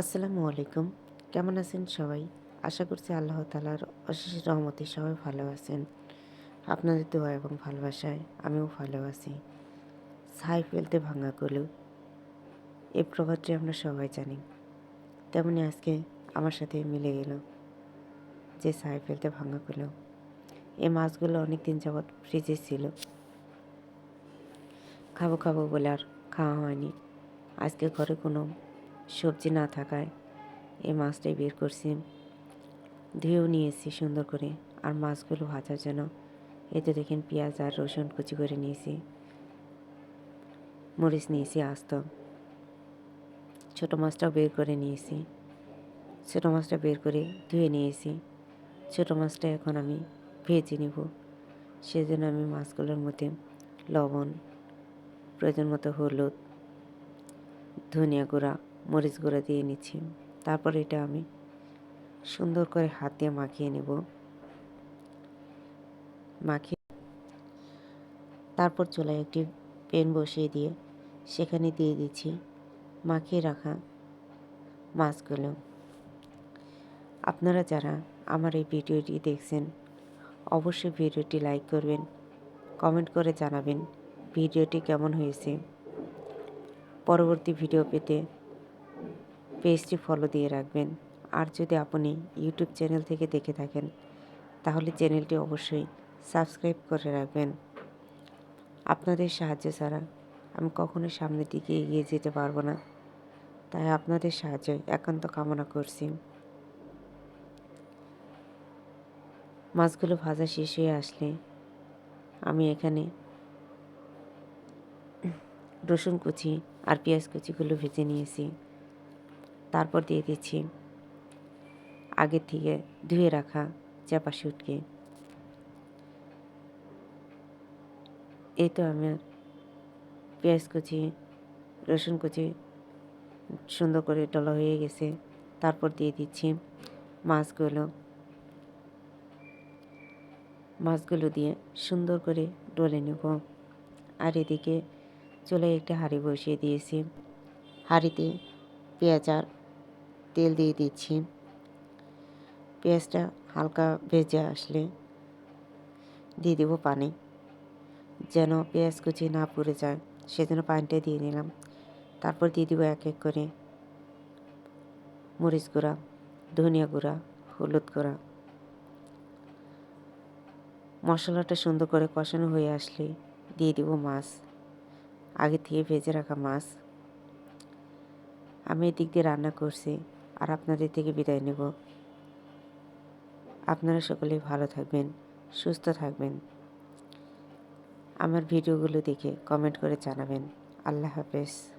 আসসালামু আলাইকুম। কেমন আছেন সবাই? আশা করছি আল্লাহ তালার অশেষ রহমতে সবাই ভালো আছেন। আপনাদের দোয়া এবং ভালোবাসায় আমিও ভালো আছি। ছাই ফেলতে ভাঙা কলু। এই প্রবাদটি আমরা সবাই জানি। তেমনি আজকে আমার সাথে মিলে গেল যে ছাই ফেলতে ভাঙা কলু। এই মাছগুলো অনেক দিন যাবৎ ফ্রিজে ছিল। খাব খাব বলে আর খাওয়া হয়নি। আজকে ঘরে কোনো সবজি না থাকায় এই মাছটাই বের করছি। ধুয়েও নিয়েছি সুন্দর করে আর মাছগুলো ভাজার জন্য। এতে দেখেন পেঁয়াজ আর রসুন কুচি করে নিয়েছি। মরিচ নিয়েছি, আস্ত। ছোটো মাছটাও বের করে নিয়েছি। ছোটো মাছটা বের করে ধুয়ে নিয়েছি। ছোটো মাছটা এখন আমি ভেজে নেব। সেজন্য আমি মাছগুলোর মধ্যে লবণ, প্রয়োজন মতো হলুদ, ধনিয়া গুঁড়া মরিচ গুঁড়া দিয়ে নিচ্ছি। তারপর এটা আমি সুন্দর করে হাত দিয়ে মাখিয়ে নেব। মাখিয়ে তারপর চুলায় একটি পেন বসিয়ে দিয়ে সেখানে দিয়ে দিচ্ছি মাখিয়ে রাখা মাছগুলো। আপনারা যারা আমার এই ভিডিওটি দেখছেন, অবশ্যই ভিডিওটি লাইক করবেন, কমেন্ট করে জানাবেন ভিডিওটি কেমন হয়েছে। পরবর্তী ভিডিও পেতে পেজটি ফলো দিয়ে রাখবেন। আর যদি আপনি ইউটিউব চ্যানেল থেকে দেখে থাকেন, তাহলে চ্যানেলটি অবশ্যই সাবস্ক্রাইব করে রাখবেন। আপনাদের সাহায্য ছাড়া আমি কখনো সামনের দিকে এগিয়ে যেতে পারব না। তাই আপনাদের সাহায্য একান্ত কামনা করছি। মাছগুলো ভাজা শেষ হয়ে আসলে আমি এখানে রসুন কুচি আর পেঁয়াজ কুচিগুলো ভেজে নিয়েছি। তারপর দিয়ে দিচ্ছি। আগে থেকে ধুয়ে রাখা চাপা শুটকে। এই তো আমার পেঁয়াজ কুচি, রসুন কুচি সুন্দর করে ডলা হয়ে গেছে। তারপর দিয়ে দিচ্ছি মাছগুলো। মাছগুলো দিয়ে সুন্দর করে ডলে নেব। আর এদিকে চলে একটা হাঁড়ি বসিয়ে দিয়েছি। হাঁড়িতে পেঁয়াজ আর তেল দিয়ে দিচ্ছি। পেঁয়াজটা হালকা ভেজে আসলে দিয়ে দেবো পানি। যেন পেঁয়াজ কুচি না পুড়ে যায়, সেজন্য পানিটা দিয়ে নিলাম। তারপর দিয়ে দেবো এক এক করে মরিচ গুঁড়া, ধনিয়া গুঁড়া, হলুদ গুঁড়া। মশলাটা সুন্দর করে কষানো হয়ে আসলে দিয়ে দেবো মাছ, আগে থেকে ভেজে রাখা মাছ। আমি এদিক দিয়ে রান্না করছি। আর আপনাদের থেকে বিদায় নেব। আপনারা সকলেই ভালো থাকবেন, সুস্থ থাকবেন। আমার ভিডিওগুলো দেখে কমেন্ট করে জানাবেন। আল্লাহ হাফেজ।